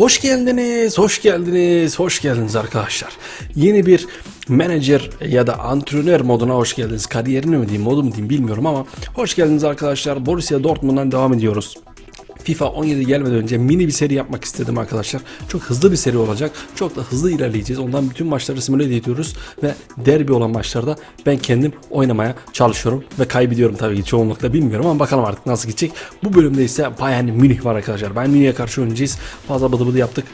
Hoş geldiniz, hoş geldiniz, hoş geldiniz arkadaşlar. Yeni bir menajer ya da antrenör moduna hoş geldiniz. Kariyerini mi diyeyim, modu mu diyeyim bilmiyorum ama hoş geldiniz arkadaşlar. Borussia Dortmund'dan devam ediyoruz. FIFA 17 gelmeden önce mini bir seri yapmak istedim arkadaşlar. Çok hızlı bir seri olacak. Çok da hızlı ilerleyeceğiz. Ondan bütün maçları simüle ediyoruz ve derbi olan maçlarda ben kendim oynamaya çalışıyorum ve kaybediyorum tabii ki çoğunlukla bilmiyorum ama bakalım artık nasıl gidecek. Bu bölümde ise Bayern Münih var arkadaşlar. Bayern Münih'e karşı oynayacağız. Fazla bıdı bıdı yaptık.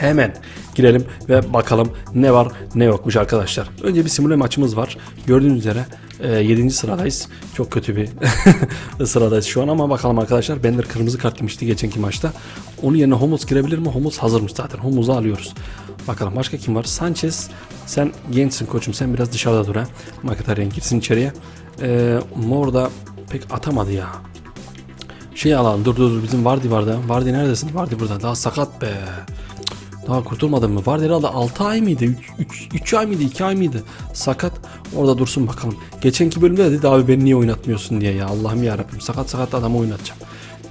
Hemen girelim ve bakalım ne var ne yokmuş arkadaşlar. Önce bir simüle maçımız var. Gördüğünüz üzere 7. sıradayız. Çok kötü bir sıradayız şu an ama bakalım arkadaşlar. Bender kırmızı kart yemişti geçenki maçta. Onun yerine Homos girebilir mi? Homos hazırmış zaten. Homos'u alıyoruz. Bakalım başka kim var? Sanchez sen gençsin koçum. Sen biraz dışarıda dur ha. Mkhitaryan girsin içeriye. Ee, Mor da pek atamadı ya. Şey alalım dur dur dur bizim Vardy vardı. Vardy neredesin? Vardy burada. Daha sakat be. Daha kurtulmadın mı? Herhalde 6 ay mıydı? 3 ay mıydı? 2 ay mıydı? Sakat. Orada dursun bakalım. Geçenki bölümde dedi abi beni niye oynatmıyorsun diye ya. Allah'ım ya Rabbim. Sakat sakat adamı oynatacağım.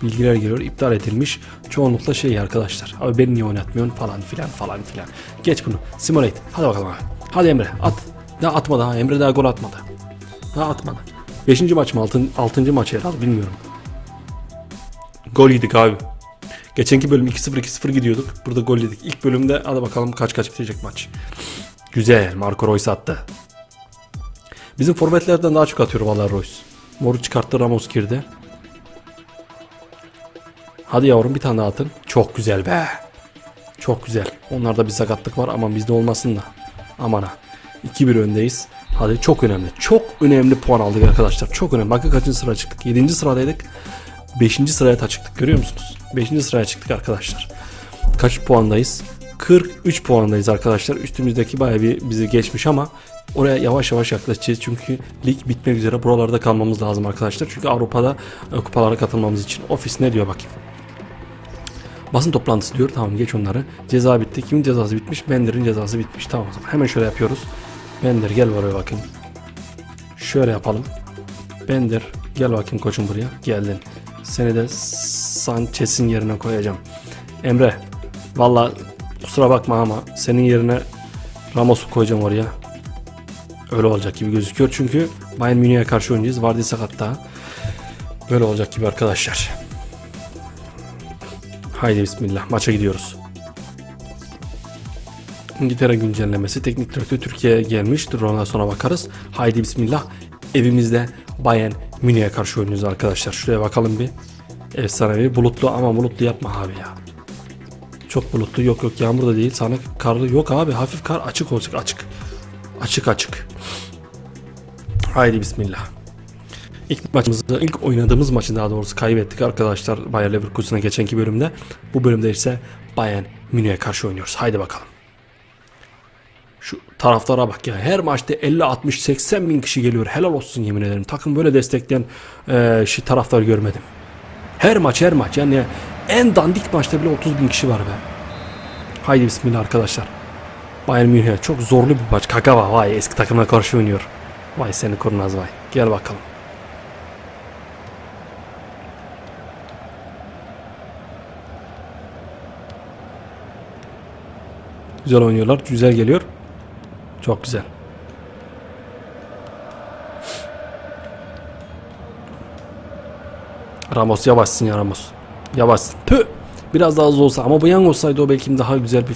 Bilgiler geliyor. iptal edilmiş. Çoğunlukla şey arkadaşlar. Abi beni niye oynatmıyorsun falan filan falan filan. Geç bunu. Simulate. Hadi bakalım abi. Hadi Emre at. Daha atmadı ha. Emre daha gol atmadı. Daha atmadı. 5. maç mı? 6. 6. maç herhalde bilmiyorum. Gol yedik abi. Geçenki bölüm 2-0 2-0 gidiyorduk. Burada gol yedik. İlk bölümde hadi bakalım kaç kaç bitecek maç. Güzel. Marco Reus attı. Bizim forvetlerden daha çok atıyor vallahi Reus. Moru çıkarttı Ramos girdi. Hadi yavrum bir tane daha atın. Çok güzel be. Çok güzel. Onlarda bir sakatlık var ama bizde olmasın da. Aman ha. 2-1 öndeyiz. Hadi çok önemli. Çok önemli puan aldık arkadaşlar. Çok önemli. Bakın kaçıncı sıra çıktık. 7. sıradaydık. 5. sıraya çıktık. Görüyor musunuz? 5. sıraya çıktık arkadaşlar. Kaç puandayız? 43 puandayız arkadaşlar. Üstümüzdeki bayağı bir bizi geçmiş ama oraya yavaş yavaş yaklaşacağız. Çünkü lig bitmek üzere buralarda kalmamız lazım arkadaşlar. Çünkü Avrupa'da e, kupalara katılmamız için. Ofis ne diyor bakayım. Basın toplantısı diyor. Tamam geç onları. Ceza bitti. Kimin cezası bitmiş? Bender'in cezası bitmiş. Tamam o zaman. Hemen şöyle yapıyoruz. Bender gel buraya bakayım. Şöyle yapalım. Bender gel bakayım koçum buraya. Geldin. Seni de Sanchez'in yerine koyacağım. Emre valla kusura bakma ama senin yerine Ramos'u koyacağım oraya. Öyle olacak gibi gözüküyor çünkü Bayern Münih'e karşı oynayacağız. Vardy sakat daha. Böyle olacak gibi arkadaşlar. Haydi bismillah maça gidiyoruz. İngiltere güncellemesi teknik direktör Türkiye'ye gelmiş. Dur ondan sonra bakarız. Haydi bismillah. Evimizde Bayern Münih'e karşı oynuyoruz arkadaşlar. Şuraya bakalım bir. Efsanevi bulutlu ama bulutlu yapma abi ya. Çok bulutlu yok yok yağmur da değil sana karlı yok abi hafif kar açık olacak açık. Açık açık. Haydi bismillah. İlk maçımızı, ilk oynadığımız maçı daha doğrusu kaybettik arkadaşlar Bayer Leverkusen'a geçenki bölümde. Bu bölümde ise Bayern Münih'e karşı oynuyoruz. Haydi bakalım. Taraftara bak ya. Her maçta 50, 60, 80 bin kişi geliyor. Helal olsun yemin ederim. Takım böyle destekleyen e, şey, taraftar görmedim. Her maç her maç. Yani en dandik maçta bile 30 bin kişi var be. Haydi bismillah arkadaşlar. Bayern Münih çok zorlu bir maç. Kagawa vay eski takımına karşı oynuyor. Vay seni kurnaz vay. Gel bakalım. Güzel oynuyorlar. Güzel geliyor. Çok güzel. Ramos yavaşsın ya Ramos. Yavaşsın. Tüh. Biraz daha hızlı olsa ama bu yan olsaydı o belki daha güzel bir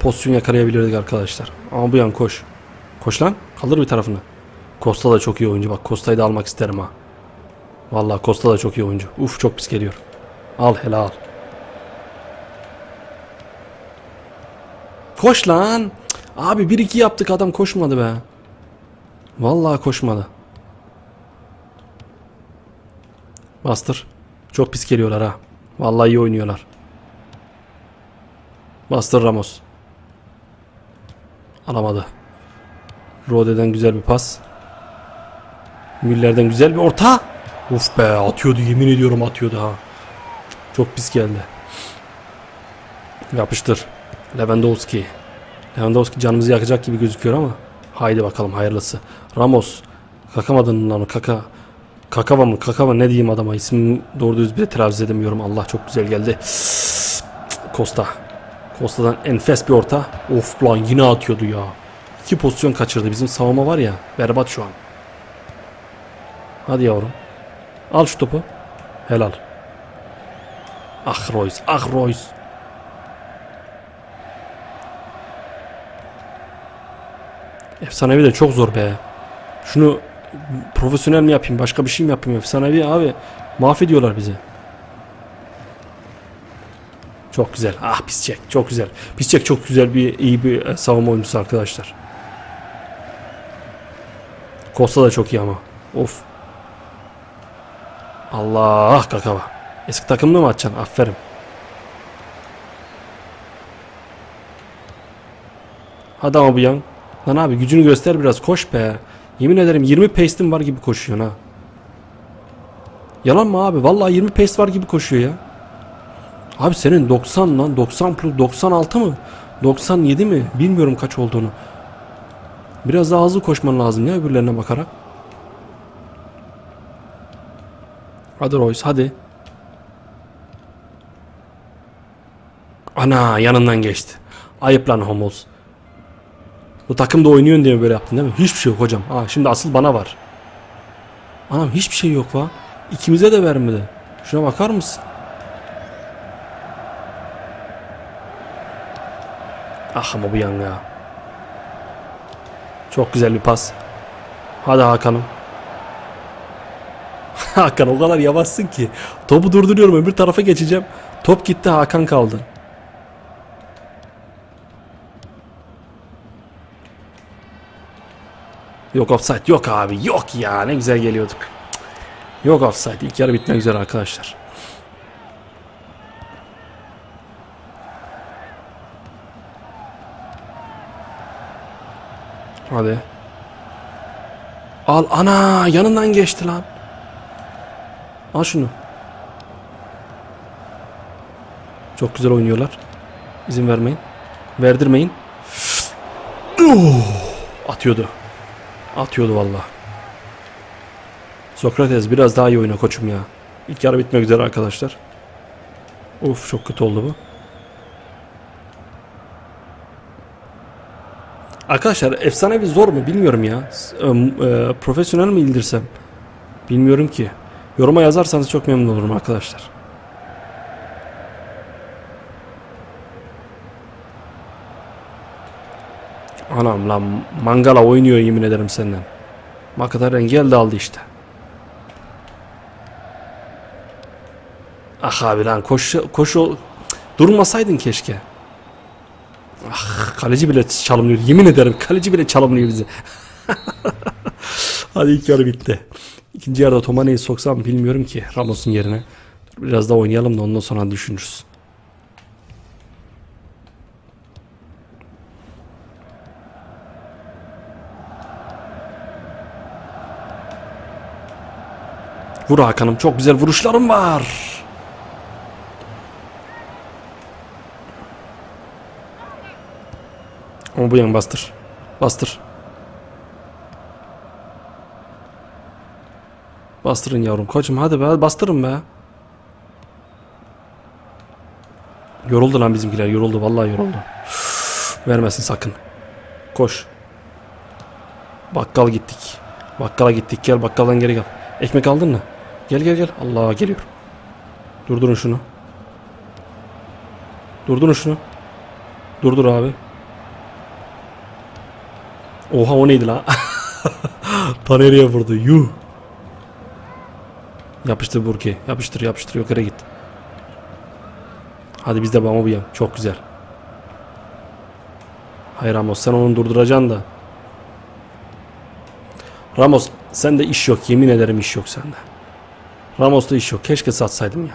pozisyon yakalayabilirdik arkadaşlar. Ama bu yan koş. Koş lan. Kaldır bir tarafını. Costa da çok iyi oyuncu. Bak Costa'yı da almak isterim ha. Vallahi Costa da çok iyi oyuncu. Uf çok pis geliyor. Al hele al. Koş lan. Abi 1-2 yaptık adam koşmadı be. Vallahi koşmadı. Bastır. Çok pis geliyorlar ha. Vallahi iyi oynuyorlar. Bastır Ramos. Alamadı. Rode'den güzel bir pas. Müller'den güzel bir orta. Uf be atıyordu yemin ediyorum atıyordu ha. Çok pis geldi. Yapıştır. Lewandowski. Lewandowski canımızı yakacak gibi gözüküyor ama. Haydi bakalım hayırlısı. Ramos. Kakamadın lan kaka. Kakava mı? Kakava ne diyeyim adama? İsmini doğru düz bile telaffuz edemiyorum. Allah çok güzel geldi. Costa. Costa'dan enfes bir orta. Of lan yine atıyordu ya. İki pozisyon kaçırdı. Bizim savunma var ya berbat şu an. Hadi yavrum. Al şu topu. Helal. Ah Royce. Ah Royce. Efsanevi de çok zor be. Şunu profesyonel mi yapayım başka bir şey mi yapayım efsanevi abi mahvediyorlar bizi. Çok güzel. Ah Pisçek çok güzel. Pisçek çok güzel bir iyi bir e, savunma oyuncusu arkadaşlar. Costa da çok iyi ama. Of. Allah kakava. Eski takımda mı atacaksın? Aferin. Hadi ama bu yan. Lan abi gücünü göster biraz koş be. Yemin ederim 20 pace'in var gibi koşuyorsun ha. Yalan mı abi? Vallahi 20 pace var gibi koşuyor ya. Abi senin 90 lan 90 plus 96 mı? 97 mi? Bilmiyorum kaç olduğunu. Biraz daha hızlı koşman lazım ya öbürlerine bakarak. Hadi Royce hadi. Ana yanından geçti. Ayıp lan Homos. Bu takımda oynuyorsun diye böyle yaptın değil mi? Hiçbir şey yok hocam. Aa, şimdi asıl bana var. Anam hiçbir şey yok va. İkimize de vermedi. Şuna bakar mısın? Ah ama bu yan ya. Çok güzel bir pas. Hadi Hakan'ım. Hakan o kadar yavaşsın ki. Topu durduruyorum öbür tarafa geçeceğim. Top gitti Hakan kaldı. Yok offside yok abi yok ya ne güzel geliyorduk. Yok offside ilk yarı bitmek üzere arkadaşlar. Hadi. Al ana yanından geçti lan. Al şunu. Çok güzel oynuyorlar. İzin vermeyin. Verdirmeyin. Atıyordu. Atıyordu valla. Sokrates biraz daha iyi oyna koçum ya. İlk yarı bitmek üzere arkadaşlar. Of çok kötü oldu bu. Arkadaşlar efsanevi zor mu bilmiyorum ya. E, e, profesyonel mi indirsem? Bilmiyorum ki. Yoruma yazarsanız çok memnun olurum arkadaşlar. Anam lan mangala oynuyor yemin ederim senden. Makataren geldi aldı işte. Ah abi lan koş koş durmasaydın keşke. Ah kaleci bile çalımlıyor. Yemin ederim kaleci bile çalımlıyor bizi. Hadi ilk yarı bitti. İkinci yarıda Tomane'yi soksam bilmiyorum ki Ramos'un yerine. Biraz daha oynayalım da ondan sonra düşünürüz. Vur Hakan'ım çok güzel vuruşlarım var. Ama bu yan bastır. Bastır. Bastırın yavrum koçum hadi be bastırın be. Yoruldu lan bizimkiler yoruldu vallahi yoruldu. Vermesin sakın. Koş. Bakkal gittik. Bakkala gittik gel bakkaldan geri gel. Ekmek aldın mı? Gel gel gel. Allah geliyor. Durdurun şunu. Durdurun şunu. Durdur abi. Oha o neydi la? Ta nereye vurdu? Yuh. Yapıştır Burki. Yapıştır yapıştır yukarı git. Hadi biz de bama bu yan. Çok güzel. Hayır Ramos sen onu durduracaksın da. Ramos sende iş yok. Yemin ederim iş yok sende. Ramos'ta iş yok. Keşke satsaydım ya.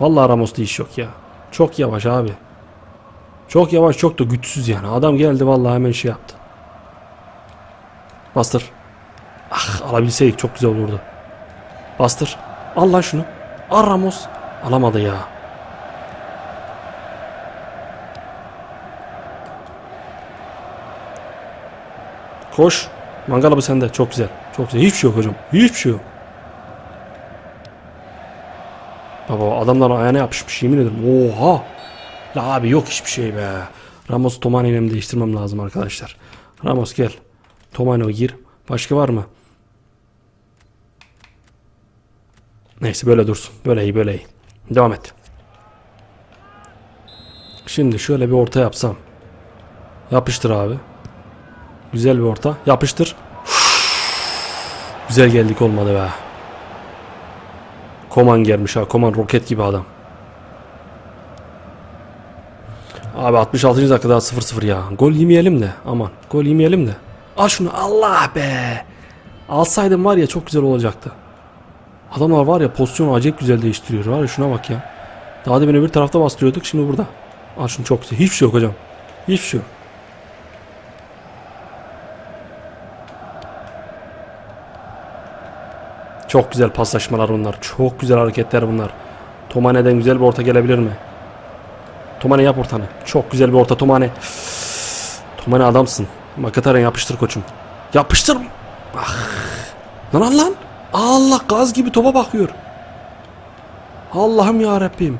Vallahi Ramos'ta iş yok ya. Çok yavaş abi. Çok yavaş çok da güçsüz yani. Adam geldi vallahi hemen şey yaptı. Bastır. Ah alabilseydik çok güzel olurdu. Bastır. Al lan şunu. Al Ramos. Alamadı ya. Koş. Mangala bu sende. Çok güzel. Çok güzel. Hiçbir şey yok hocam. Hiçbir şey yok. Baba adamların ayağına yapışmış yemin ederim. Oha. La abi yok hiçbir şey be. Ramos Tomane mi değiştirmem lazım arkadaşlar. Ramos gel. Tomane gir. Başka var mı? Neyse böyle dursun. Böyle iyi böyle iyi. Devam et. Şimdi şöyle bir orta yapsam. Yapıştır abi. Güzel bir orta. Yapıştır. Güzel geldik olmadı be. Koman gelmiş ha. Koman roket gibi adam. Abi 66. dakikada 0-0 ya. Gol yemeyelim de. Aman. Gol yemeyelim de. Al şunu. Allah be. Alsaydım var ya çok güzel olacaktı. Adamlar var ya pozisyonu acayip güzel değiştiriyor. Var ya şuna bak ya. Daha demin öbür tarafta bastırıyorduk. Şimdi burada. Al şunu çok güzel. Hiçbir şey yok hocam. Hiçbir şey yok. Çok güzel paslaşmalar bunlar. Çok güzel hareketler bunlar. Tomane'den güzel bir orta gelebilir mi? Tomane yap ortanı. Çok güzel bir orta Tomane. Tomane adamsın. Makataren yapıştır koçum. Yapıştır. Ah. Lan lan. Allah gaz gibi topa bakıyor. Allah'ım ya Rabbim.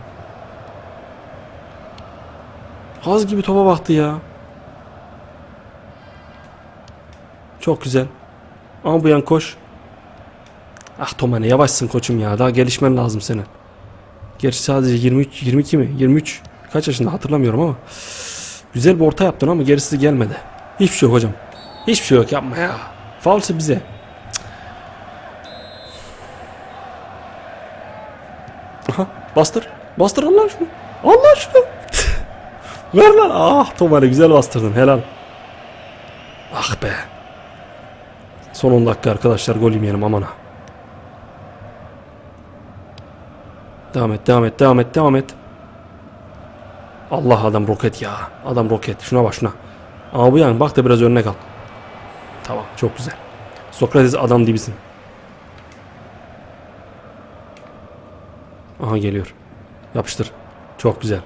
Gaz gibi topa baktı ya. Çok güzel. Ama bu yan koş. Ah Tomane yavaşsın koçum ya. Daha gelişmen lazım senin. Gerçi sadece 23 22 mi? 23 kaç yaşında hatırlamıyorum ama. Güzel bir orta yaptın ama gerisi gelmedi. Hiçbir şey yok hocam. Hiçbir şey yok yapma ya. Faulse bize. Aha bastır. Bastır Allah şunu. Allah şunu. Ver lan. Ah Tomane güzel bastırdın. Helal. Ah be. Son 10 dakika arkadaşlar gol yemeyelim aman ha. Devam et, devam et, devam et, devam et. Allah adam roket ya. Adam roket. Şuna bak şuna. Ama bu yani bak da biraz önüne kal. Tamam çok güzel. Sokrates adam dibisin. Aha geliyor. Yapıştır. Çok güzel.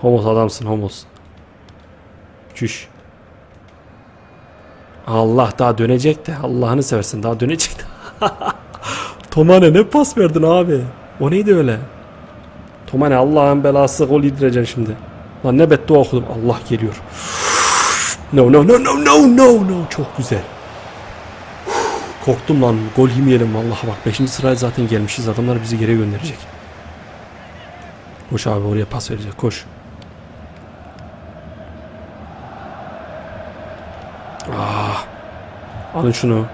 Homos adamsın homos. Çüş. Allah daha dönecek de Allah'ını seversin daha dönecek de. Tomane ne pas verdin abi? O neydi öyle? Tomane Allah'ın belası gol yedireceksin şimdi. Lan ne beddua okudum. Allah geliyor. No no no no no no no. Çok güzel. Korktum lan. Gol yemeyelim vallahi bak. 5. sıraya zaten gelmişiz. Adamlar bizi geri gönderecek. Koş abi oraya pas verecek. Koş. Ah. Alın şunu.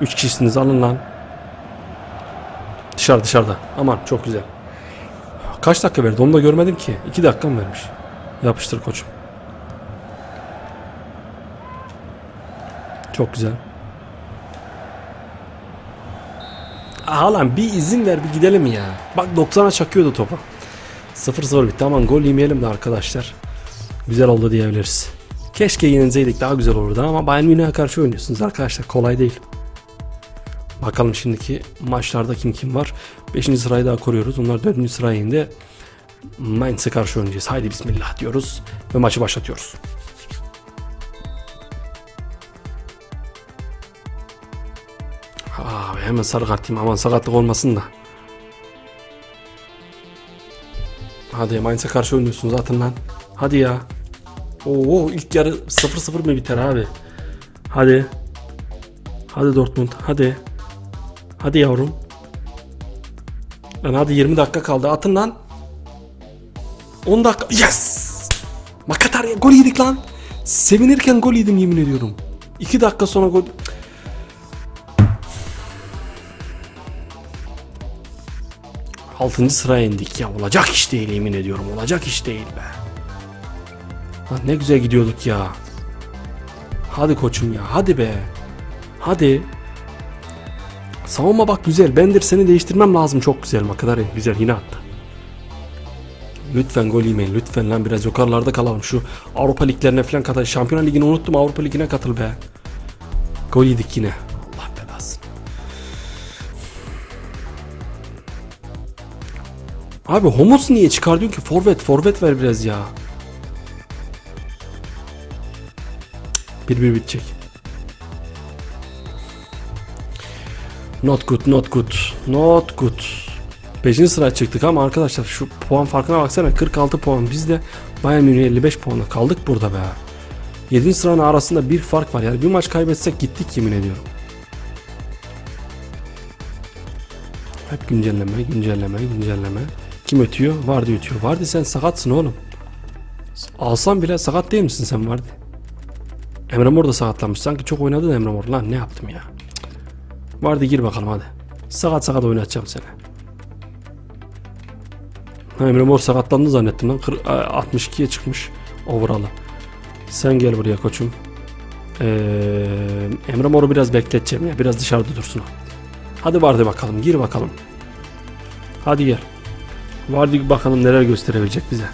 Üç kişisiniz alın lan. Dışarı dışarıda. Aman çok güzel. Kaç dakika verdi onu da görmedim ki. 2 dakika mı vermiş? Yapıştır koçum. Çok güzel. Aha lan bir izin ver bir gidelim ya. Bak 90'a çakıyordu topa. 0-0 bitti aman gol yemeyelim de arkadaşlar. Güzel oldu diyebiliriz. Keşke yenilseydik daha güzel olurdu ama Bayern Münih'e karşı oynuyorsunuz arkadaşlar kolay değil. Bakalım şimdiki maçlarda kim kim var. 5. sırayı daha koruyoruz. Onlar 4. sıraya indi. Mainz'e karşı oynayacağız. Haydi bismillah diyoruz ve maçı başlatıyoruz. Abi hemen sarı kart diyeyim. Aman sakatlık olmasın da. Hadi Mainz'e karşı oynuyorsun zaten lan. Hadi ya. Oo ilk yarı 0-0 mı biter abi? Hadi. Hadi Dortmund hadi. Hadi yavrum. Lan hadi 20 dakika kaldı. Atın lan. 10 dakika. Yes! Makatarya gol yedik lan. Sevinirken gol yedim yemin ediyorum. 2 dakika sonra gol. Altıncı sıraya indik ya. Olacak iş değil yemin ediyorum. Olacak iş değil be. Lan ne güzel gidiyorduk ya. Hadi koçum ya. Hadi be. Hadi. Savunma bak güzel. Bendir seni değiştirmem lazım. Çok güzel. Makadar güzel. Yine attı. Lütfen gol yemeyin. Lütfen lan biraz yukarılarda kalalım. Şu Avrupa liglerine falan katıl. Şampiyonlar Ligi'ni unuttum. Avrupa Ligi'ne katıl be. Gol yedik yine. Allah belasını. Abi Homos'u niye çıkartıyorsun ki? Forvet, forvet ver biraz ya. 1-1 bitecek. Not good, not good, not good. 5. sıraya çıktık ama arkadaşlar şu puan farkına baksana 46 puan. Biz de Bayern Münih 55 puanla kaldık burada be. 7. sıranın arasında bir fark var. Yani bir maç kaybetsek gittik yemin ediyorum. Hep güncelleme, güncelleme, güncelleme. Kim ötüyor? Vardy ötüyor. Vardy sen sakatsın oğlum. Alsan bile sakat değil misin sen Vardy? Emre Mor da sakatlanmış. Sanki çok oynadı da Emre Mor. Lan ne yaptım ya? Vardy gir bakalım hadi. Sakat sakat oynatacağım seni. Emre Mor sakatlandı zannettim lan. Kır- a- 62'ye çıkmış overall'ı. Sen gel buraya koçum. Ee, Emre Mor'u biraz bekleteceğim ya. Biraz dışarıda dursun o. Hadi Vardy bakalım. Gir bakalım. Hadi gel. Vardy bakalım neler gösterebilecek bize.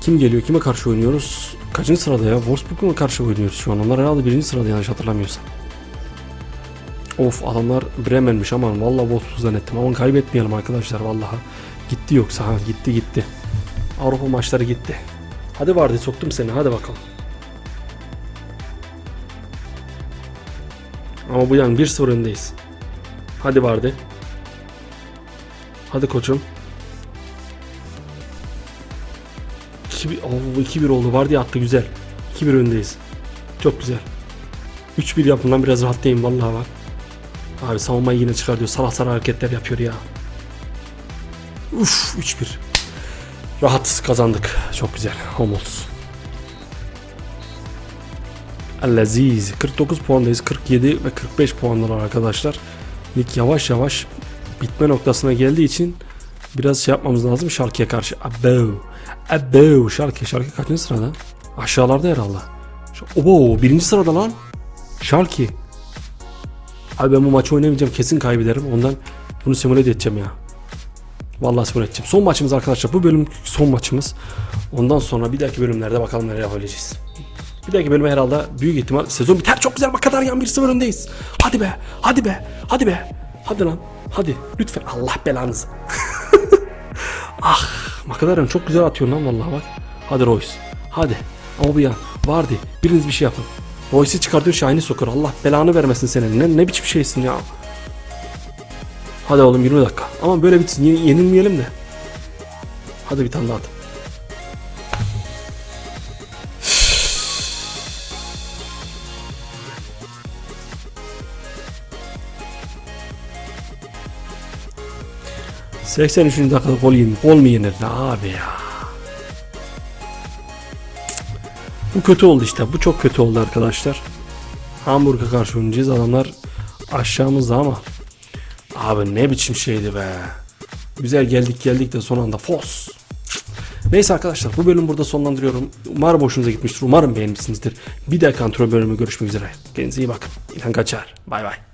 Kim geliyor? Kime karşı oynuyoruz? Kaçıncı sırada ya? Wolfsburg'a karşı oynuyoruz şu an? Onlar herhalde birinci sırada yanlış hatırlamıyorsam. Of adamlar Bremen'miş aman vallahi Wolfsburg zannettim. Aman kaybetmeyelim arkadaşlar vallahi. Gitti yoksa ha gitti gitti. Avrupa maçları gitti. Hadi vardı soktum seni hadi bakalım. Ama bu yani 1-0 öndeyiz. Hadi vardı. Hadi koçum. 2-1 Oo, 2-1 oldu. Vardı attı güzel. 2-1 öndeyiz. Çok güzel. 3-1 yapın lan biraz rahatlayayım vallahi bak. Abi savunmayı yine çıkar diyor. Salak salak hareketler yapıyor ya. Uf 3-1. Rahat kazandık. Çok güzel. Home olsun. Leziz. 49 puandayız. 47 ve 45 puanlar arkadaşlar. Lig yavaş yavaş bitme noktasına geldiği için biraz şey yapmamız lazım Şarkı'ya karşı. Abo. Abo. Şarkı. Şarkı kaçıncı sırada? Aşağılarda herhalde. Obo. Birinci sırada lan. Şarkı. Abi ben bu maçı oynamayacağım. Kesin kaybederim. Ondan bunu simüle edeceğim ya. Vallahi simüle edeceğim. Son maçımız arkadaşlar. Bu bölüm son maçımız. Ondan sonra bir dahaki bölümlerde bakalım neler yapabileceğiz. Bir dahaki bölüme herhalde büyük ihtimal sezon biter. Çok güzel bak kadar yan 1-0 öndeyiz. Hadi be. Hadi be. Hadi be. Hadi lan. Hadi. Lütfen. Allah belanızı. ah. Makadaran çok güzel atıyor lan vallahi bak. Hadi Royce. Hadi. Ama bu ya. Vardı. Biriniz bir şey yapın. Royce'i çıkartıyor Şahin'i sokur. Allah belanı vermesin senin. Ne, ne biçim şeysin ya. Hadi oğlum 20 dakika. Ama böyle bitsin. Ye- yenilmeyelim de. Hadi bir tane daha at. ...83. dakikada gol yenir. Gol mu yenir abi ya? Bu kötü oldu işte. Bu çok kötü oldu arkadaşlar. Hamburg'a karşı oynayacağız. Adamlar aşağımızda ama Abi ne biçim şeydi be. Güzel geldik geldik de son anda fos. Neyse arkadaşlar bu bölüm burada sonlandırıyorum. Umarım hoşunuza gitmiştir. Umarım beğenmişsinizdir. Bir dahaki antrenör bölümü görüşmek üzere. Kendinize iyi bakın. İlhan Kaçar. Bay bay.